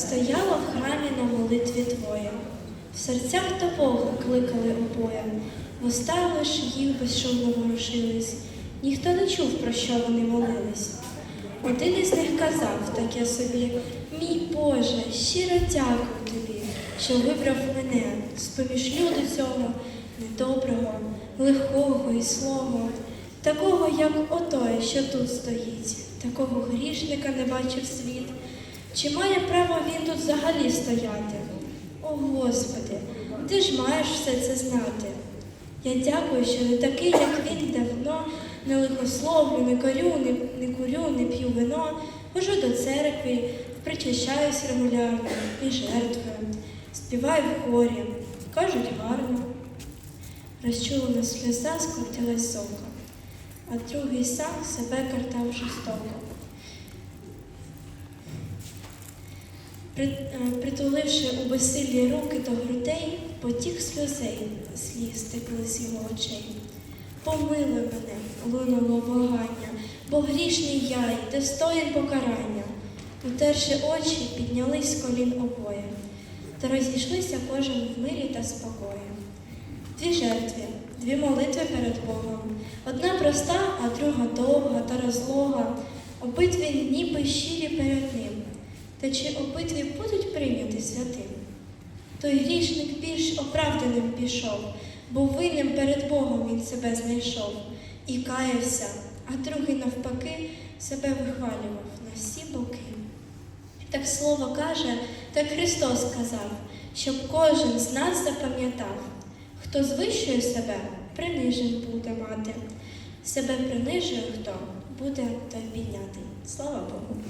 Стояла в храмі на молитві твоя, в серцях та Бога кликали обоє, вуста лиш їх безшумно ворушились, ніхто не чув, про що вони молились. Один із них казав таке собі, мій Боже, щиро дякую тобі, що вибрав мене. З-поміж люду цього недоброго, лихого і злого, такого, як отой, що тут стоїть, такого грішника не бачив світ. Чи має право він тут взагалі стояти? О Господи, ти ж маєш все це знати. Я дякую, що не такий, як він давно, не лихословлю, не корю, не, не курю, не п'ю вино, хожу до церкви, причащаюсь регулярно і жертвую, співаю в хорі, кажуть гарно. Розчулена сльоза скотилась з ока, а другий сам себе картав жорстоко. Притуливши у безсиллі руки до грудей, потік сльозей, сліз текли з його очей. Помилуй мене, лунуло благання, бо грішний я й достоїн покарання. Утерши очі, піднялись з колін обоє, та розійшлися кожен в мирі та спокої. Дві жертви, дві молитви перед Богом. Одна проста, а друга довга та розлога. Обидві ніби щирі перед ним. Та чи обидві будуть прийняті святим? Той грішник більш оправданим пішов, бо винним перед Богом він себе знайшов і каявся, а другий навпаки себе вихвалював на всі боки. Так слово каже, так Христос сказав, щоб кожен з нас запам'ятав, хто звищує себе, принижен буде мати. Себе принижує хто, буде той піднятий. Слава Богу.